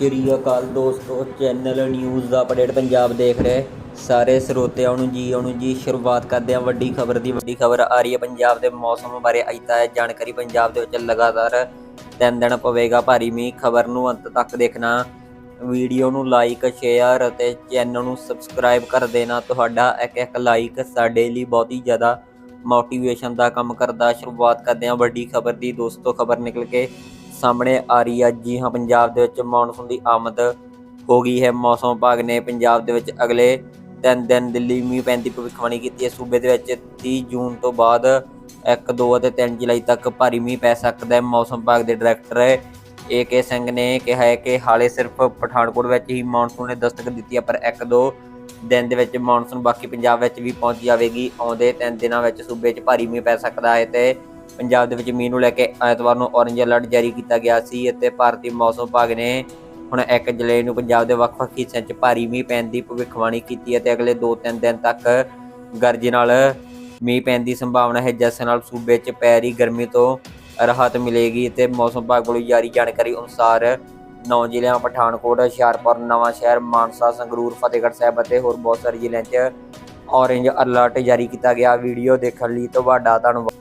ਸ਼੍ਰੀ ਅਕਾਲ ਦੋਸਤੋ channel news ਦਾ update Punjab ਦੇਖ ਰਹੇ। ਸਾਰੇ ਸਰੋਤਿਆਂ ਨੂੰ ਜੀ ਆਉਣ ਜੀ, ਸ਼ੁਰੂਆਤ ਕਰਦੇ ਹਾਂ ਵੱਡੀ ਖਬਰ ਦੀ। ਵੱਡੀ ਖਬਰ ਆ ਰਹੀ ਹੈ ਪੰਜਾਬ ਦੇ ਮੌਸਮ ਬਾਰੇ ਅਜਤਾ ਹੈ ਜਾਣਕਾਰੀ ਪੰਜਾਬ ਦੇ ਵਿੱਚ ਲਗਾਤਾਰ ਤਿੰਨ ਦਿਨ ਪਵੇਗਾ ਭਾਰੀ ਮੀਂਹ। ਖਬਰ ਨੂੰ ਅੰਤ ਤੱਕ ਦੇਖਣਾ, ਵੀਡੀਓ ਨੂੰ ਲਾਈਕ ਸ਼ੇਅਰ ਅਤੇ ਚੈਨਲ ਨੂੰ ਸਬਸਕ੍ਰਾਈਬ ਕਰ ਦੇਣਾ। ਤੁਹਾਡਾ ਇੱਕ ਇੱਕ ਲਾਈਕ ਸਾਡੇ ਲਈ ਬਹੁਤ ਹੀ ਜ਼ਿਆਦਾ ਮੋਟੀਵੇਸ਼ਨ ਦਾ ਕੰਮ ਕਰਦਾ। ਸ਼ੁਰੂਆਤ ਕਰਦੇ ਹਾਂ ਵੱਡੀ ਖਬਰ ਦੀ। ਦੋਸਤੋ, ਖਬਰ ਨਿਕਲ ਕੇ ਸਾਹਮਣੇ ਆ ਰਹੀ ਹੈ ਜੀ ਹਾਂ, ਪੰਜਾਬ ਦੇ ਵਿੱਚ ਮੌਨਸੂਨ ਦੀ ਆਮਦ ਹੋ ਗਈ ਹੈ। ਮੌਸਮ ਵਿਭਾਗ ਨੇ ਪੰਜਾਬ ਦੇ ਵਿੱਚ ਅਗਲੇ ਤਿੰਨ ਦਿਨ ਦਿੱਲੀ ਮੀਂਹ ਪੈਣ ਦੀ ਭਵਿੱਖਬਾਣੀ ਕੀਤੀ ਹੈ। ਸੂਬੇ ਦੇ ਵਿੱਚ 30 ਜੂਨ ਤੋਂ ਬਾਅਦ 1 2 ਅਤੇ 3 ਜੁਲਾਈ ਤੱਕ ਭਾਰੀ ਮੀਂਹ ਪੈ ਸਕਦਾ ਹੈ। ਮੌਸਮ ਵਿਭਾਗ ਦੇ ਡਾਇਰੈਕਟਰ ਏ ਕੇ ਸਿੰਘ ਨੇ ਕਿਹਾ ਹੈ ਕਿ ਹਾਲੇ ਸਿਰਫ ਪਠਾਨਕੋਟ ਵਿੱਚ ਹੀ ਮੌਨਸੂਨ ਨੇ ਦਸਤਕ ਦਿੱਤੀ ਹੈ, ਪਰ 1 2 ਦਿਨ ਦੇ ਵਿੱਚ ਮੌਨਸੂਨ ਬਾਕੀ ਪੰਜਾਬ ਵਿੱਚ ਵੀ ਪਹੁੰਚ ਜਾਵੇਗੀ। ਆਉਂਦੇ ਤਿੰਨ ਦਿਨਾਂ ਵਿੱਚ ਸੂਬੇ 'ਚ ਭਾਰੀ ਮੀਂਹ ਪੈ ਸਕਦਾ ਹੈ ਤੇ ਪੰਜਾਬ ਦੇ ਵਿੱਚ ਮੀਂਹ ਨੂੰ ਲੈ ਕੇ ਐਤਵਾਰ ਨੂੰ ਔਰੇਂਜ ਅਲਰਟ ਜਾਰੀ ਕੀਤਾ ਗਿਆ ਸੀ ਅਤੇ ਭਾਰਤੀ ਮੌਸਮ ਵਿਭਾਗ ਨੇ ਹੁਣ 1 ਜੁਲਾਈ ਨੂੰ ਪੰਜਾਬ ਦੇ ਵੱਖ-ਵੱਖ ਹਿੱਸਿਆਂ 'ਚ ਭਾਰੀ ਮੀਂਹ ਪੈਣ ਦੀ ਭਵਿੱਖਬਾਣੀ ਕੀਤੀ ਅਤੇ ਅਗਲੇ 2-3 ਦਿਨ ਤੱਕ ਗਰਜ ਨਾਲ ਮੀਂਹ ਪੈਣ ਦੀ ਸੰਭਾਵਨਾ ਹੈ, ਜਿਸ ਨਾਲ ਸੂਬੇ 'ਚ ਪੈ ਰਹੀ ਗਰਮੀ ਤੋਂ ਰਾਹਤ ਮਿਲੇਗੀ ਤੇ ਮੌਸਮ ਵਿਭਾਗ ਵੱਲੋਂ ਜਾਰੀ ਜਾਣਕਾਰੀ ਅਨੁਸਾਰ ਨੌ ਜ਼ਿਲ੍ਹਿਆਂ ਪਠਾਨਕੋਟ, ਹੁਸ਼ਿਆਰਪੁਰ ਨਵਾਂ ਸ਼ਹਿਰ ਮਾਨਸਾ, ਸੰਗਰੂਰ, ਫਤਿਹਗੜ੍ਹ ਸਾਹਿਬ ਅਤੇ ਹੋਰ ਬਹੁਤ ਸਾਰੇ ਜ਼ਿਲ੍ਹਿਆਂ 'ਚ ਔਰੇਂਜ ਅਲਰਟ ਜਾਰੀ ਕੀਤਾ ਗਿਆ। ਵੀਡੀਓ ਦੇਖਣ ਲਈ ਤੁਹਾਡਾ ਧੰਨਵਾਦ।